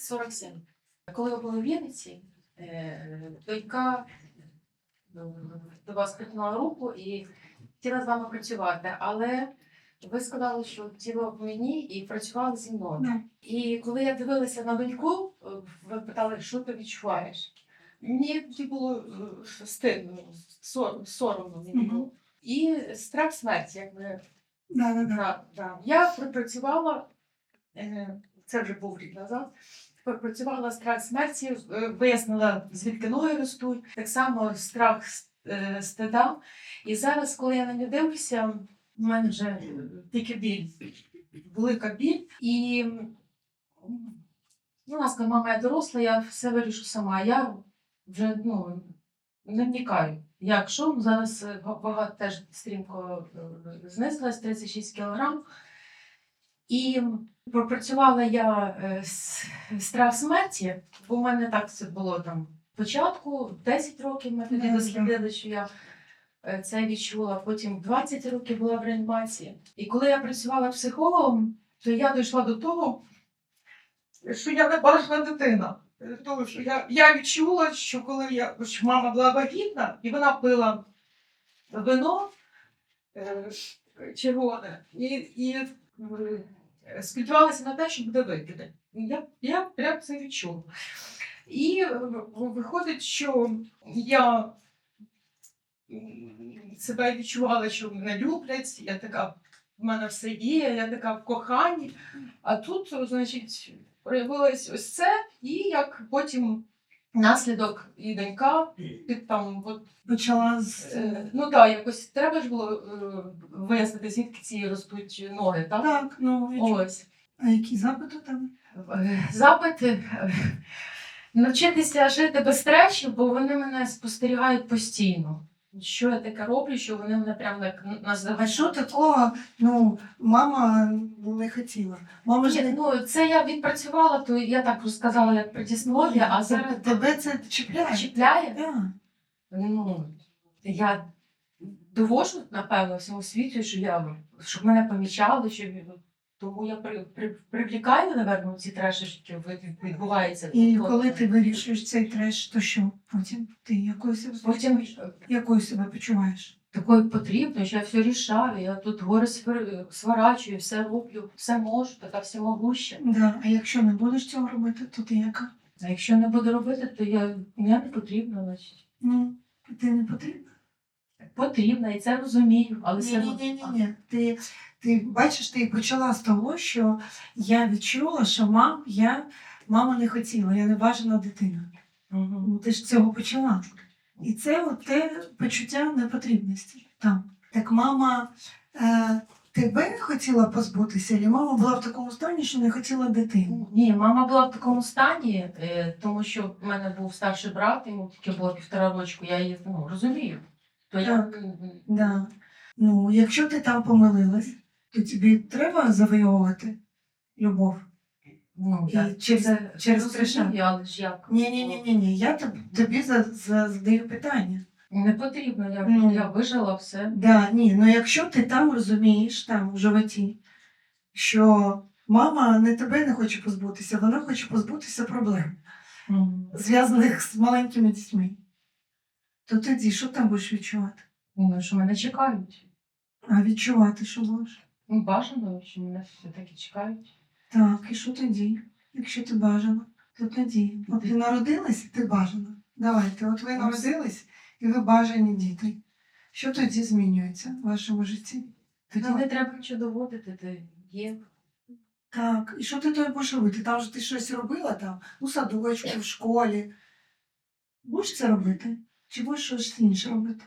47. Коли ви були в Вінниці, е, донька е, до вас притягнула руку і хотіла з вами працювати, але ви сказали, що тіло в мені і працювали зі мною. Да. І коли я дивилася на доньку, ви питали, що ти відчуваєш? Мені тоді було е, стидно, сор- соромно мені було. І страх смерті, як ви Да, да, да. Да, да. Я пропрацювала, е, це вже був рік назад. Пропрацювала страх смерті, е, вияснила, звідки ноги ростуть, так само страх е, стида. І зараз, коли я на нього дивлюся, в мене вже тільки біль, велика біль. І ну, ласка, мама, я доросла, я все вирішу сама. Я вже ну, не вникаю. Якщо зараз е, вага теж стрімко знизилась 36 кг. І пропрацювала я е, страх смерті, бо в мене так це було там початку, 10 років ми тоді дослідили, що я е, це відчула. Потім 20 років була в реанімації. І коли я працювала психологом, то я дійшла до того, що я не бачила дитина. Тому що я, я відчула, що коли я що мама була вагітна, і вона пила вино е, червоне, і, і сподівалася на те, що буде викиде. Я, я прям це відчула. І е, виходить, що я себе відчувала, що мене люблять, я така, в мене все є, я така в коханні. А тут, значить, проявилось ось це, і як потім наслідок і донька, під там, от, Почала з. е, ну так, якось треба ж було е, вияснити, звідки ці ростуть ноги, так? Так, ну і Ось. а які запити там? Е, Запит е, навчитися жити без стресів, бо вони мене спостерігають постійно. Що я таке роблю, що вони мене прямо як А що такого? Ну, мама не хотіла. Мама ж Ні, ну це я відпрацювала, то я так розказала як предіслов'я, а зараз тебе це чіпляє. чіпляє. Да. Ну, я довожу, напевно, всьому світу, що я щоб мене помічали, що тому я при, при, привлікаю, напевно, ці треші, що від- відбуваються. І Тобто, коли ти вирішуєш цей треш, то що? Потім ти якою себе потім? Якою себе почуваєш? такою потрібно, що я все рішаю, я тут гори сворачую, все роблю, все можу, така всемогуща. Да. А якщо не будеш цього робити, то ти яка? А якщо не буду робити, то я, я не потрібна, значить. Ну, ти не потрібна. Потрібна, і це розумію, але Ні, все ні, ні, ні, ні. Ти, ти бачиш, ти почала з того, що я відчула, що мам, я мама не хотіла, я не бажана дитина. Ну, ти ж цього почала. І це от те почуття непотрібності там. Так мама е, тебе хотіла позбутися, і мама була в такому стані, що не хотіла дитину. Ні, мама була в такому стані, е, тому що в мене був старший брат, йому тільки було півтора рочку, я її ну, розумію. То я Так. Да. Ну, якщо ти там помилилась, то тобі треба завойовувати любов. ну, І я через- це через розумію, але ж як? Ні, ні, ні, ні, ні. Я тоб- тобі за, за, задаю питання. Не потрібно, я, Ну. я вижила все. Да, ні, ну якщо ти там розумієш, там в животі, що мама не тебе не хоче позбутися, вона хоче позбутися проблем, зв'язаних з маленькими дітьми, то тоді що там будеш відчувати? Ну, що мене чекають. А відчувати що будеш? Ну, бажано, що мене все-таки чекають. Так, і що тоді? Якщо ти бажана, то тоді. От ти народилась, ти бажана. Давайте, от ви народились і ви бажані діти. Що тоді змінюється в вашому житті? Тоді Давай. не треба нічого доводити, ти є. Так, і що ти тоді будеш робити? Там ж ти щось робила там у садочку, в школі. Будеш це робити? Чи будеш щось інше робити?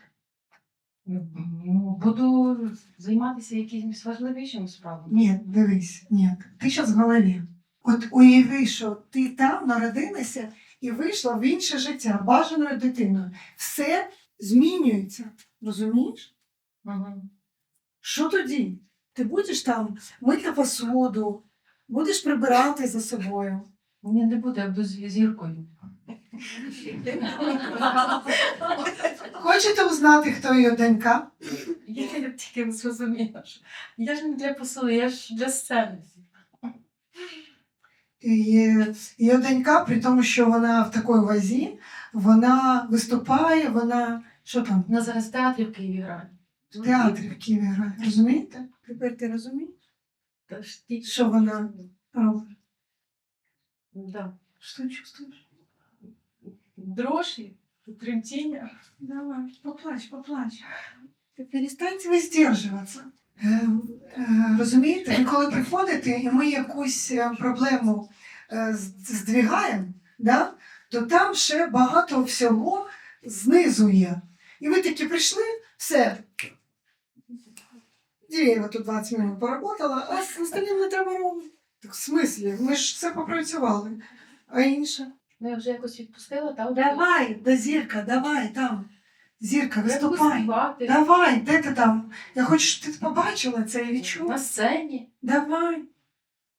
Ну, буду займатися якимись важливішими справами. Ні, дивись, ні. Ти зараз в голові. От уяви, що ти там народилася і вийшла в інше життя, бажаною дитиною. Все змінюється. Розумієш? Угу. Що тоді? Ти будеш там мити посуду, будеш прибирати за собою. Ні, не буде, я буду з- зіркою. Хочете узнати, хто її донька? Я тільки не зрозуміла, що я ж не для посуду, я ж для сцени. І її донька, при тому, що вона в такій вазі, вона виступає, вона що там? Вона зараз в театрі в Києві грає. В театрі в Києві грає. Розумієте? Тепер ти розумієш? Що вона робить? Да. Що чувствуєш? Дрожі, тремтіння. Давай, поплач, поплач. Ти перестаньте ви е, розумієте, ви коли приходите і ми якусь е, проблему е, здвигаємо, да, то там ще багато всього знизу є. І ви такі прийшли, все. Дієва тут 20 минут поработала, а з остальним не треба робити. Так в смислі? Ми ж все попрацювали. А інше? Ну я вже якось відпустила, та Давай, да зірка, давай там. Зірка, виступай. Давай, де ти там? Я хочу, щоб ти побачила це і відчула. на сцені. Давай.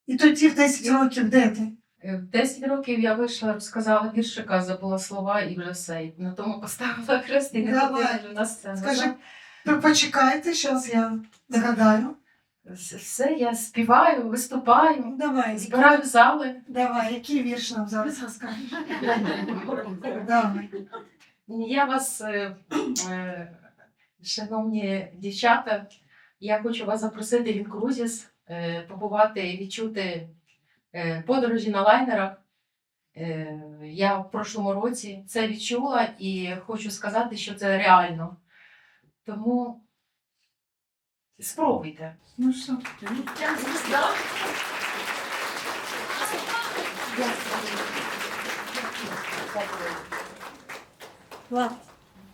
І тоді в 10 років де ти? Е, В 10 років я вийшла, розказала віршика, забула слова і вже все. І на тому поставила хрест і не ходила вже на сцену. Скажи, почекайте, зараз я догадаю. Все- я співаю, виступаю, Давай, збираю зали. Давай, який вірш нам зараз розкажеш? Давай. Я вас, е, е, шановні дівчата, я хочу вас запросити в Інкрузіс, е, побувати і відчути е, подорожі на лайнерах. Е, Я в прошлому році це відчула і хочу сказати, що це реально. Тому спробуйте. Ну що? Я звізда. Ладно.